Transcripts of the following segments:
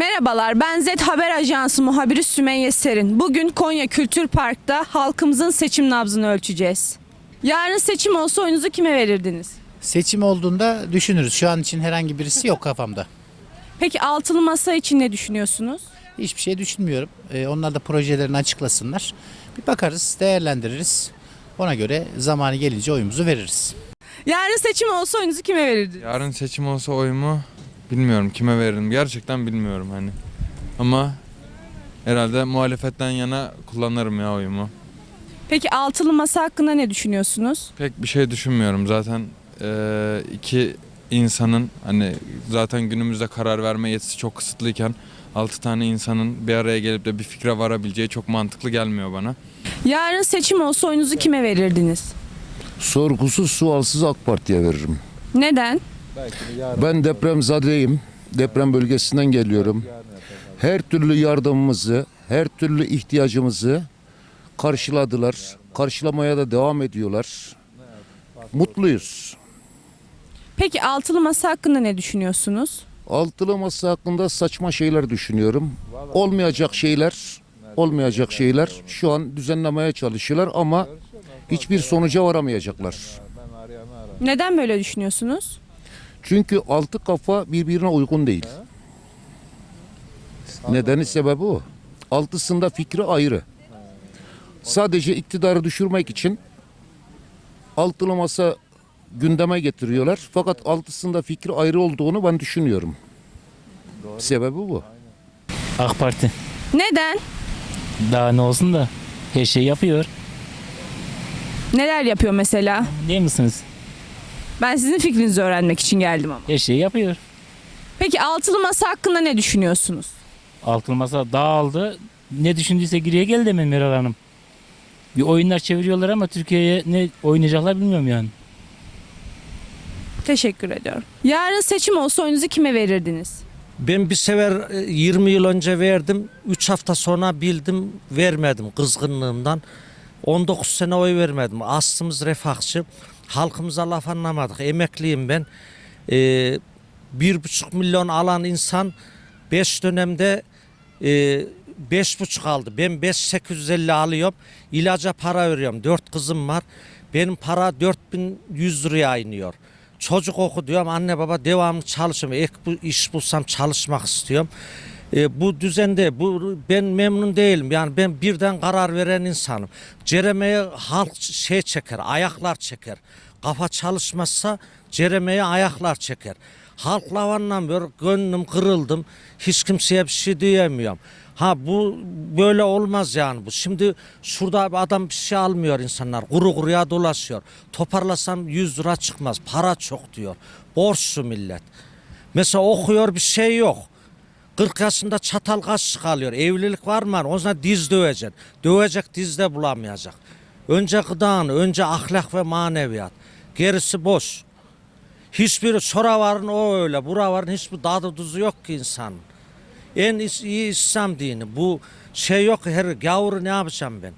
Merhabalar, ben Z Haber Ajansı muhabiri Sümeyye Serin. Bugün Konya Kültür Park'ta halkımızın seçim nabzını ölçeceğiz. Yarın seçim olsa oyunuzu kime verirdiniz? Seçim olduğunda düşünürüz. Şu an için herhangi birisi yok kafamda. Peki altılı masa için ne düşünüyorsunuz? Hiçbir şey düşünmüyorum. Ee, onlar da projelerini açıklasınlar. Bir bakarız, değerlendiririz. Ona göre zamanı gelince oyumuzu veririz. Yarın seçim olsa oyunuzu kime verirdiniz? Yarın seçim olsa oyumu bilmiyorum kime veririm. Gerçekten bilmiyorum hani. Ama herhalde muhalefetten yana kullanırım ya oyumu. Peki altılı masa hakkında ne düşünüyorsunuz? Pek bir şey düşünmüyorum zaten eee, iki insanın hani zaten günümüzde karar verme yetisi çok kısıtlıyken 6 tane insanın bir araya gelip de bir fikre varabileceği çok mantıklı gelmiyor bana. Yarın seçim olsa oyunuzu kime verirdiniz? Sorgusuz sualsız AK Parti'ye veririm. Neden? Ben depremzadeyim. Deprem bölgesinden geliyorum. Her türlü yardımımızı, her türlü ihtiyacımızı karşıladılar. Karşılamaya da devam ediyorlar. Mutluyuz. Peki altılı masa hakkında ne düşünüyorsunuz? Altılı masa hakkında saçma şeyler düşünüyorum. Olmayacak şeyler, olmayacak şeyler şu an düzenlemeye çalışıyorlar ama hiçbir sonuca varamayacaklar. Neden böyle düşünüyorsunuz? Çünkü altı kafa birbirine uygun değil. Nedeni sebebi o. Altısında fikri ayrı. Sadece iktidarı düşürmek için altılı masa gündeme getiriyorlar. Fakat altısında fikri ayrı olduğunu ben düşünüyorum. Sebebi bu. AK Parti. Neden? Daha ne olsun da her şeyi yapıyor. Neler yapıyor mesela? Değil misiniz? Ben sizin fikrinizi öğrenmek için geldim ama. Her şeyi yapıyor. Peki altılı masa hakkında ne düşünüyorsunuz? Altın masa dağıldı. Ne düşündüyse geriye geldi hemen Meral Hanım. Bir oyunlar çeviriyorlar ama Türkiye'ye ne oynayacaklar bilmiyorum yani. Teşekkür ediyorum. Yarın seçim olsa oyunuzu kime verirdiniz? Ben bir sefer e, 20 yıl önce verdim. 3 hafta sonra bildim vermedim kızgınlığımdan. 19 sene oy vermedim. Aslımız refahçı. Halkımıza laf anlamadık. Emekliyim ben. Ee, bir buçuk milyon alan insan 5 dönemde e, beş buçuk aldı. Ben 5 850 alıyorum. İlaca para veriyorum. 4 kızım var. Benim para 4100 liraya iniyor. Çocuk oku diyorum anne baba devamlı çalışıyorum. Ek bu iş bulsam çalışmak istiyorum. E, bu düzende bu ben memnun değilim. Yani ben birden karar veren insanım. Ceremeye halk şey çeker, ayaklar çeker. Kafa çalışmazsa ceremeye ayaklar çeker. Halk lavanlamıyor, gönlüm kırıldım. Hiç kimseye bir şey diyemiyorum. Ha bu böyle olmaz yani bu. Şimdi şurada adam bir şey almıyor insanlar. Kuru kuruya dolaşıyor. Toparlasam 100 lira çıkmaz. Para çok diyor. Borçlu millet. Mesela okuyor bir şey yok. 40 yaşında çatal kaşık alıyor. Evlilik var mı? O zaman diz döveceksin. Dövecek diz de bulamayacak. Önce gıdanı, önce ahlak ve maneviyat. Gerisi boş. Hiçbir şora varın o öyle, bura varın hiçbir tadı tuzu yok ki insanın. En iyi İslam dini. Bu şey yok her gavuru ne yapacağım ben?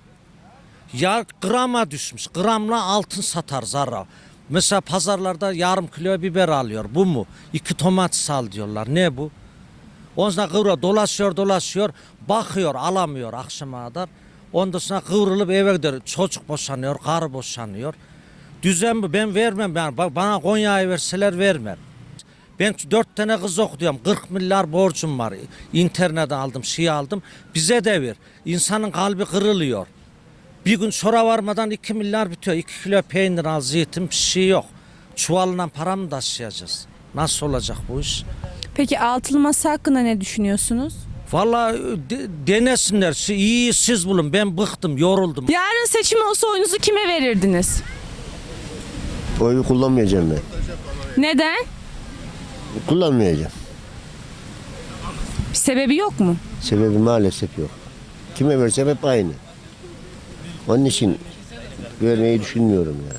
Ya grama düşmüş. Gramla altın satar zarra. Mesela pazarlarda yarım kilo biber alıyor. Bu mu? İki domates al diyorlar. Ne bu? Ondan kıvra dolaşıyor dolaşıyor. Bakıyor alamıyor akşama kadar. Ondan sonra kıvrılıp eve gidiyor. Çocuk boşanıyor, karı boşanıyor. Düzen bu. Ben vermem. Yani Ba- bana Konya'yı verseler vermem. Ben dört tane kız okuyorum. 40 milyar borcum var. İnternetten aldım, şey aldım. Bize de ver. İnsanın kalbi kırılıyor. Bir gün sonra varmadan 2 milyar bitiyor. 2 kilo peynir al, zeytin bir şey yok. Çuvalına para mı taşıyacağız? Nasıl olacak bu iş? Peki altılı masa hakkında ne düşünüyorsunuz? Vallahi de- denesinler. Siz- İyi siz bulun. Ben bıktım, yoruldum. Yarın seçim olsa oyunuzu kime verirdiniz? Oyu kullanmayacağım ben. Neden? Kullanmayacağım. Bir sebebi yok mu? Sebebi maalesef yok. Kime versem hep aynı. Onun için vermeyi düşünmüyorum ya.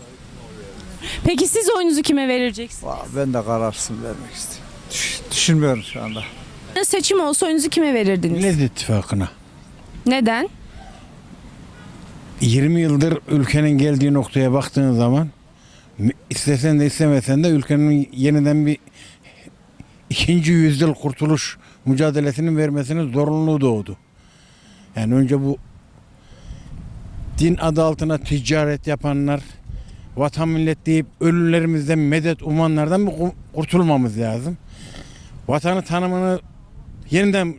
Peki siz oyunuzu kime vereceksiniz? Valla Ben de kararsın vermek istiyorum. Düş- Düşünmüyorum şu anda. Seçim olsa oyunuzu kime verirdiniz? Millet İttifakı'na. Neden? 20 yıldır ülkenin geldiği noktaya baktığın zaman istesen de istemesen de ülkenin yeniden bir ikinci yüzyıl kurtuluş mücadelesinin vermesinin zorunluluğu doğdu. Yani önce bu din adı altına ticaret yapanlar, vatan millet deyip ölülerimizden medet umanlardan bir ku- kurtulmamız lazım. Vatanı tanımını yeniden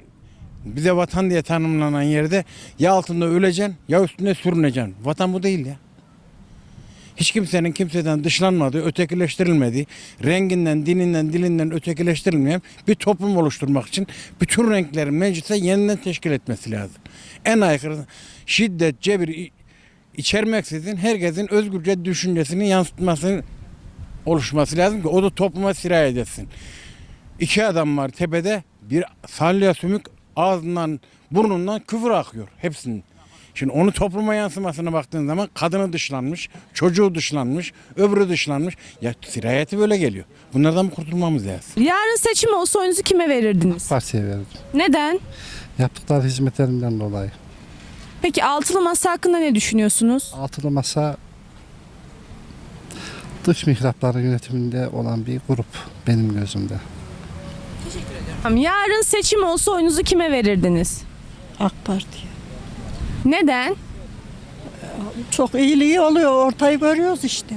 bize vatan diye tanımlanan yerde ya altında öleceksin ya üstünde sürüneceksin. Vatan bu değil ya. Hiç kimsenin kimseden dışlanmadığı, ötekileştirilmediği, renginden, dininden, dilinden ötekileştirilmeyen bir toplum oluşturmak için bütün renklerin meclise yeniden teşkil etmesi lazım. En aykırı şiddet, cebir içermeksizin herkesin özgürce düşüncesini yansıtması oluşması lazım ki o da topluma sirayet etsin. İki adam var tepede bir salya sümük ağzından burnundan küfür akıyor hepsinin. Şimdi onu topluma yansımasına baktığın zaman kadını dışlanmış, çocuğu dışlanmış, öbürü dışlanmış. Ya sirayeti böyle geliyor. Bunlardan kurtulmamız lazım. Yarın seçim olsa oyunuzu kime verirdiniz? Partiye verdim. Neden? Yaptıkları hizmetlerinden dolayı. Peki altılı masa hakkında ne düşünüyorsunuz? Altılı masa dış mihrakların yönetiminde olan bir grup benim gözümde. Yarın seçim olsa oyunuzu kime verirdiniz? AK Parti. Neden? Çok iyiliği oluyor. Ortayı görüyoruz işte.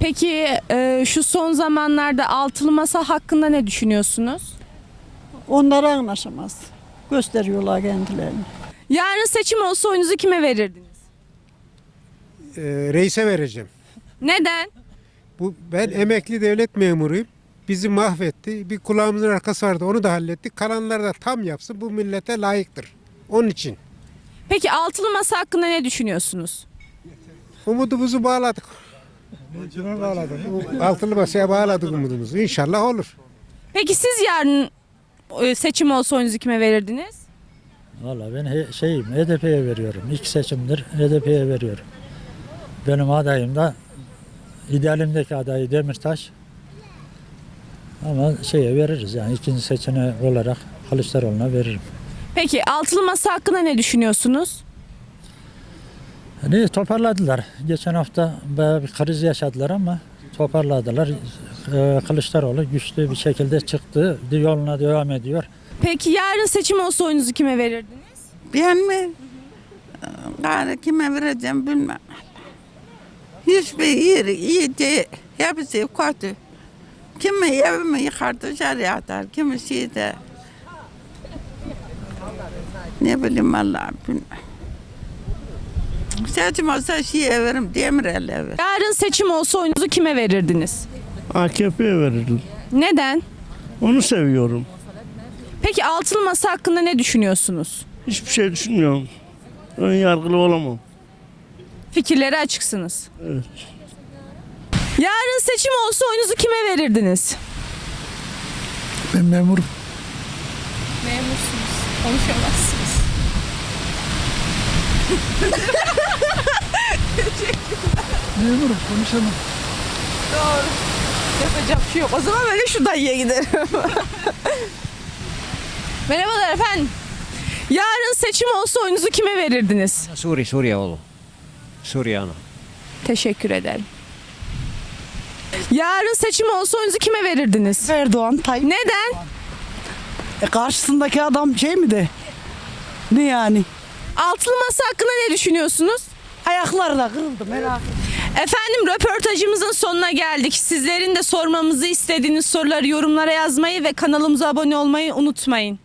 Peki e, şu son zamanlarda altılı masa hakkında ne düşünüyorsunuz? Onlara anlaşamaz. Gösteriyorlar kendilerini. Yarın seçim olsa oyunuzu kime verirdiniz? reise vereceğim. Neden? Bu ben emekli devlet memuruyum. Bizi mahvetti. Bir kulağımızın arkası vardı. Onu da hallettik. Kalanlar da tam yapsın. Bu millete layıktır. Onun için. Peki altılı masa hakkında ne düşünüyorsunuz? Umudumuzu bağladık. bağladık. Altılı masaya bağladık umudumuzu. İnşallah olur. Peki siz yarın e, seçim olsa oyunuzu kime verirdiniz? Valla ben he- şeyim HDP'ye veriyorum. İlk seçimdir HDP'ye veriyorum. Benim adayım da idealimdeki adayı Demirtaş. Ama şeye veririz yani ikinci seçeneği olarak Kılıçdaroğlu'na veririm. Peki altılı masa hakkında ne düşünüyorsunuz? Hani toparladılar. Geçen hafta bayağı bir kriz yaşadılar ama toparladılar. Ee, Kılıçdaroğlu güçlü bir şekilde çıktı. Yoluna devam ediyor. Peki yarın seçim olsa oyunuzu kime verirdiniz? Ben mi? Gari kime vereceğim bilmem. Hiçbir yeri iyi değil. Hepsi kötü. Kimi evimi yıkar dışarı atar. Kimi şeyde. Ne bileyim Allah'ım. Seçim olsa şeye veririm Demirel'e ver. Yarın seçim olsa oyunuzu kime verirdiniz? AKP'ye verirdim. Neden? Onu seviyorum. Peki altılı masa hakkında ne düşünüyorsunuz? Hiçbir şey düşünmüyorum. Ön yargılı olamam. Fikirleri açıksınız. Evet. Yarın seçim olsa oyunuzu kime verirdiniz? Ben memurum. Memursunuz. Konuşamazsınız. Memurum konuşamam. Doğru. Yapacak bir şey yok. O zaman ben de şu dayıya giderim. Merhabalar efendim. Yarın seçim olsa oyunuzu kime verirdiniz? Suriye, Suriye oğlum. Suriye ana. Teşekkür ederim. Yarın seçim olsa oyunuzu kime verirdiniz? Erdoğan Tayyip. Neden? E karşısındaki adam şey mi de? Ne yani? Altılı masa hakkında ne düşünüyorsunuz? Ayakları da kırıldı merak Efendim röportajımızın sonuna geldik. Sizlerin de sormamızı istediğiniz soruları yorumlara yazmayı ve kanalımıza abone olmayı unutmayın.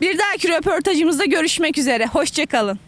Bir dahaki röportajımızda görüşmek üzere. Hoşçakalın.